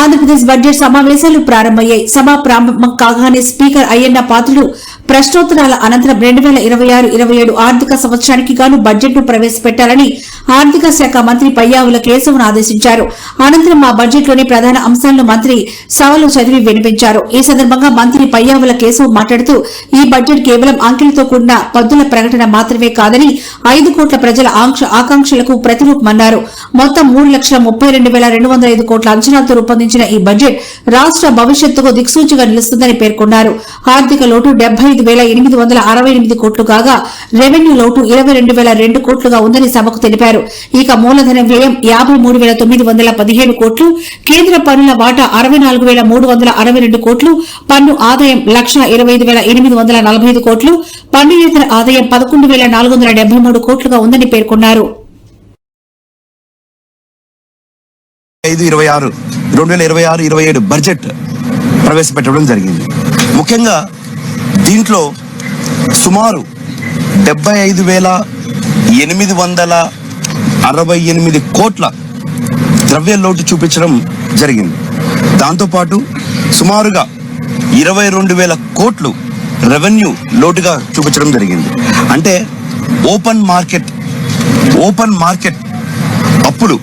Andhra Pradesh budget సమావేశాలు ప్రారంభమయ్యాయి. సభ ప్రారంభం కాగానే స్పీకర్ అయ్యన్న పాత్రుడు ప్రశ్నోత్తరాల అనంతరం రెండు వేల ఇరవై ఆరు ఇరవై ఏడు ఆర్థిక సంవత్సరానికి గాను బడ్జెట్ను ప్రవేశపెట్టాలని ఆర్థిక శాఖ మంత్రి పయ్యావుల కేశవన్ ఆదేశించారు. అనంతరం ఆ బడ్జెట్లోని ప్రధాన అంశాలను మంత్రి సభలో చదివి వినిపించారు. ఈ సందర్భంగా మంత్రి పయ్యావుల కేశవ్ మాట్లాడుతూ ఈ బడ్జెట్ కేవలం అంకెలతో కూడిన పద్దుల ప్రకటన మాత్రమే కాదని ఐదు కోట్ల ప్రజల ఆంక్ష- ఆకాంక్షలకు ప్రతిరూపమన్నారు. మొత్తం మూడు లక్షల ముప్పై రెండు వేల రెండు వందల ఐదు కోట్ల అంచనాలతో రూపొందించిన ఈ బడ్జెట్ రాష్ట్ర భవిష్యత్తుకు దిక్సూచిగా నిలుస్తుందని పేర్కొన్నారు. ఆర్థిక లోటు డెబ్బై ఐదు వేల ఎనిమిది వందల అరవై ఎనిమిది కోట్లు కాగా రెవెన్యూ లోటు ఇరవై రెండు వేల రెండు కోట్లుగా ఉందని సభకు తెలిపారు. ఇక మూలధన వ్యయం యాభై మూడు వేల తొమ్మిది వందల పదిహేడు కోట్లు కేంద్ర పన్నుల వాటా అరవై నాలుగు వేల మూడు వందల అరవై రెండు కోట్లు పన్ను ఆదాయం లక్ష ఇరవై ఐదు వేల ఎనిమిది వందల నలభై ఐదు కోట్లు పన్నుయేతర ఆదాయం పదకొండు వేల నాలుగు వందల డెబ్బై మూడు కోట్లుగా ఉందని పేర్కొన్నారు. ఐదు ఇరవై ఆరు రెండు వేల ఇరవై ఆరు ఇరవై ఏడు బడ్జెట్ ప్రవేశపెట్టడం జరిగింది. ముఖ్యంగా దీంట్లో సుమారు డెబ్బై ఐదు వేల ఎనిమిది వందల అరవై ఎనిమిది కోట్ల ద్రవ్య లోటు చూపించడం జరిగింది. దాంతోపాటు సుమారుగా ఇరవై రెండు వేల కోట్లు రెవెన్యూ లోటుగా చూపించడం జరిగింది. అంటే ఓపెన్ మార్కెట్ ఓపెన్ మార్కెట్ అప్పులు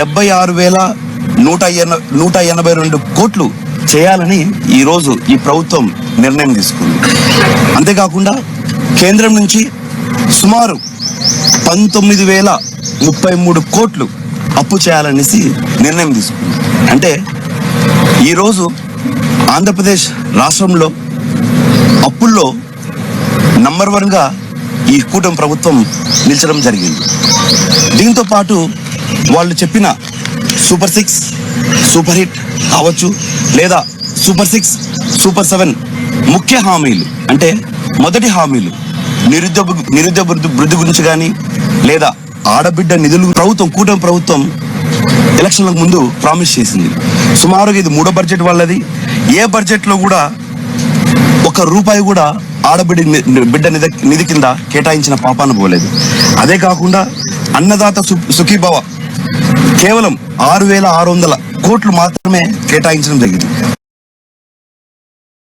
డెబ్బై ఆరు వేల నూట ఎన నూట ఎనభై రెండు కోట్లు చేయాలని ఈరోజు ఈ ప్రభుత్వం నిర్ణయం తీసుకుంది. అంతేకాకుండా కేంద్రం నుంచి సుమారు పంతొమ్మిది వేల ముప్పై మూడు కోట్లు అప్పు చేయాలనేసి నిర్ణయం తీసుకుంది. అంటే ఈరోజు ఆంధ్రప్రదేశ్ రాష్ట్రంలో అప్పుల్లో నంబర్ వన్గా ఈ కూటమి ప్రభుత్వం నిలిచడం జరిగింది. దీంతో పాటు వాళ్ళు చెప్పిన సూపర్ సిక్స్ సూపర్ హిట్ కావచ్చు లేదా సూపర్ సిక్స్ సూపర్ సెవెన్ ముఖ్య హామీలు అంటే మొదటి హామీలు నిరుద్యోగ నిరుద్యోగ వృద్ధి- గురించి కానీ లేదా ఆడబిడ్డ నిధులు ప్రభుత్వం కూటమి ప్రభుత్వం ఎలక్షన్లకు ముందు ప్రామిస్ చేసింది. సుమారుగా ఇది మూడో బడ్జెట్ వాళ్ళది. ఏ బడ్జెట్లో కూడా ఒక రూపాయి కూడా ఆడబిడ్డ ని- బిడ్డ నిధి నిధి కింద కేటాయించిన పాపాన పోలేదు. అదే కాకుండా అన్నదాత సుఖీభవ కేవలం ఆరు వేల ఆరు వందల కోట్లు మాత్రమే కేటాయించడం జరిగింది.